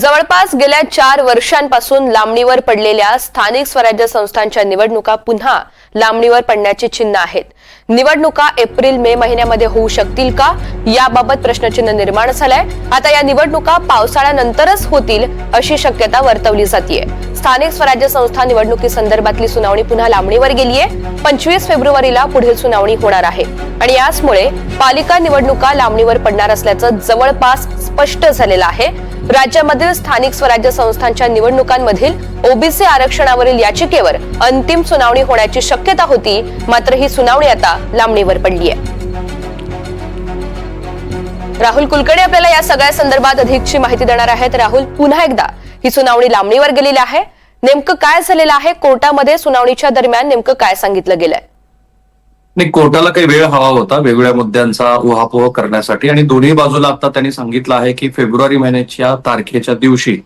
जवळपास गेल्या चार वर्षांपासून लांबणीवर पडलेल्या स्थानिक स्वराज्य संस्थांच्या निवडणुका पुन्हा लांबणीवर पडण्याची चिन्ह आहेत. निवडणुका एप्रिल मे महिन्यामध्ये होऊ शकतील का? याबाबत प्रश्नचिन्ह निर्माण झालंय. आता या निवडणुका पावसाळ्यानंतरच होतील अशी शक्यता वर्तवली जातीये. स्थानिक स्वराज्य संस्था निवडणुकी संदर्भातली सुनावणी पुन्हा लांबणीवर गेली आहे पंचवीस फेब्रुवारीला पुढील सुनावणी होणार आहे. आणि याचमुळे पालिका निवडणुका लांबणीवर पडणार असल्याचं जवळपास स्पष्ट झालेलं आहे. राज्यामधील स्थानिक स्वराज्य संस्थांच्या निवडणुकांमधील ओबीसी आरक्षणावरील याचिकेवर अंतिम सुनावणी होण्याची शक्यता होती मात्र ही सुनावणी आता लांबणीवर पडली आहे राहुल कुलकर्णी आपल्याला या सगळ्या संदर्भात अधिकची माहिती देणार आहेत. राहुल पुन्हा एकदा ही सुनावणी लांबणीवर गेलेली आहे. नेमकं काय झालेलं आहे? कोर्टामध्ये सुनावणीच्या दरम्यान नेमकं काय सांगितलं गेलंय? नाही कोर्टाला काही वेळ हवा होता. वेगवेगळ्या मुद्द्यांचा उहापोह करण्यासाठी. आणि दोन्ही बाजूला आता त्यांनी सांगितलं आहे की फेब्रुवारी महिन्याच्या तारखेच्या दिवशी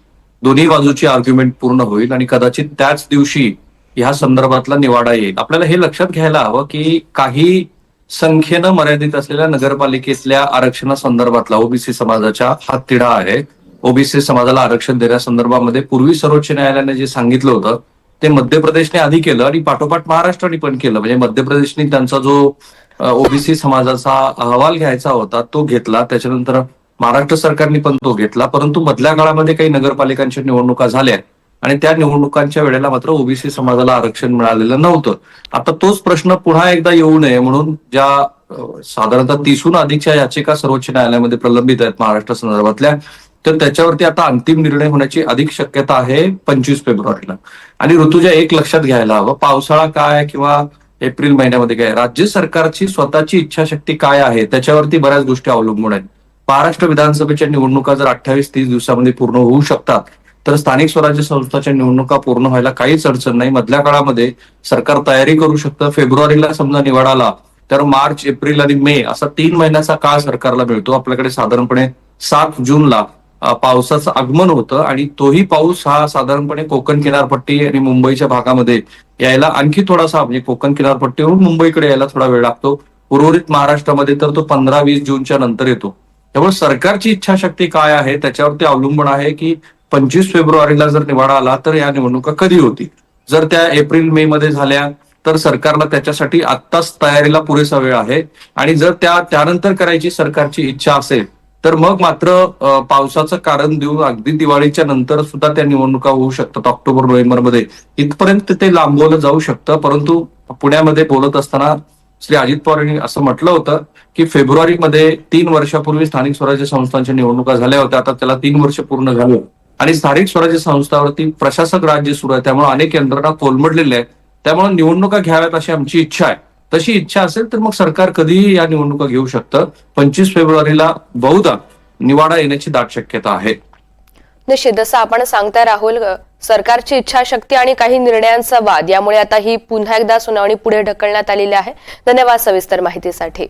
दोन्ही बाजूची आर्ग्युमेंट पूर्ण होईल आणि कदाचित त्याच दिवशी ह्या संदर्भातला निवाडा येईल. आपल्याला हे लक्षात घ्यायला हवं की काही संख्येनं मर्यादित असलेल्या नगरपालिकेतल्या आरक्षणासंदर्भातला ओबीसी समाजाच्या हा तिढा आहे. ओबीसी समाजाला आरक्षण देण्यासंदर्भामध्ये पूर्वी सर्वोच्च न्यायालयाने जे सांगितलं होतं ते मध्य प्रदेशने आधी केलं आणि पाठोपाठ महाराष्ट्राने पण केलं. म्हणजे मध्य प्रदेशने त्यांचा जो ओबीसी समाजाचा अहवाल घ्यायचा होता तो घेतला. त्याच्यानंतर महाराष्ट्र सरकारने पण तो घेतला. परंतु मधल्या काळामध्ये काही नगरपालिकांच्या निवडणुका झाल्या आणि त्या निवडणुकांच्या वेळेला मात्र ओबीसी समाजाला आरक्षण मिळालेलं नव्हतं. आता तोच प्रश्न पुन्हा एकदा येऊ नये म्हणून ज्या साधारणतः तीसहून अधिकच्या याचिका सर्वोच्च न्यायालयामध्ये प्रलंबित आहेत महाराष्ट्र संदर्भातल्या तर त्याच्यावरती आता अंतिम निर्णय होण्याची अधिक शक्यता आहे पंचवीस फेब्रुवारीला. आणि ऋतुजा एक लक्षात घ्यायला हवं. पावसाळा काय किंवा एप्रिल महिन्यामध्ये काय राज्य सरकारची स्वतःची इच्छाशक्ती काय आहे? त्याच्यावरती बऱ्याच गोष्टी अवलंबून आहेत. महाराष्ट्र विधानसभेच्या निवडणुका जर अठ्ठावीस तीस दिवसामध्ये पूर्ण होऊ शकतात तर स्थानिक स्वराज्य संस्थाच्या निवडणुका पूर्ण व्हायला काहीच अडचण नाही. मधल्या काळामध्ये सरकार तयारी करू शकतं. फेब्रुवारीला समजा निवडाला तर मार्च एप्रिल आणि मे असा तीन महिन्याचा काळ सरकारला मिळतो. आपल्याकडे साधारणपणे सात जूनला पावसाचं आगमन होतं आणि तोही पाऊस हा साधारणपणे कोकण किनारपट्टी आणि मुंबईच्या भागामध्ये यायला आणखी थोडासा म्हणजे कोकण किनारपट्टीवरून मुंबईकडे यायला थोडा वेळ लागतो. उर्वरित महाराष्ट्रामध्ये तर तो पंधरा वीस जूनच्या नंतर येतो. त्यामुळे सरकारची इच्छाशक्ती काय आहे? त्याच्यावरती अवलंबून आहे की पंचवीस फेब्रुवारीला जर निवाडा आला तर या निवडणुका कधी होती जर त्या एप्रिल मे मध्ये झाल्या तर सरकारला त्याच्यासाठी आत्ताच तयारीला पुरेसा वेळ आहे. आणि जर त्या त्यानंतर करायची सरकारची इच्छा असेल तर मग मात्र पावसाचं कारण देऊन अगदी दिवाळीच्या नंतर सुद्धा त्या निवडणुका होऊ शकतात ऑक्टोबर नोव्हेंबरमध्ये इथपर्यंत ते लांबवलं जाऊ शकतं परंतु पुण्यामध्ये बोलत असताना श्री अजित पवार यांनी असं म्हटलं होतं की फेब्रुवारीमध्ये तीन वर्षापूर्वी स्थानिक स्वराज्य संस्थांच्या निवडणुका झाल्या होत्या आता त्याला तीन वर्ष पूर्ण झाले. आणि स्थानिक स्वराज्य संस्थावरती प्रशासक राज्य सुरू आहे त्यामुळे अनेक यंत्रणा कोलमडलेल्या आहेत. त्यामुळे निवडणुका घ्याव्यात अशी आमची इच्छा आहे. तशी इच्छा असेल तर मग सरकार कधीही या निवडणुका घेऊ शकतं. पंचवीस फेब्रुवारीला बहुधा निवाडा येण्याची दाट शक्यता आहे. निश्चित जसं आपण सांगताय राहुल सरकारची इच्छाशक्ती आणि काही निर्णयांचा वाद यामुळे आता ही पुन्हा एकदा सुनावणी पुढे ढकलण्यात आलेली आहे. धन्यवाद सविस्तर माहितीसाठी.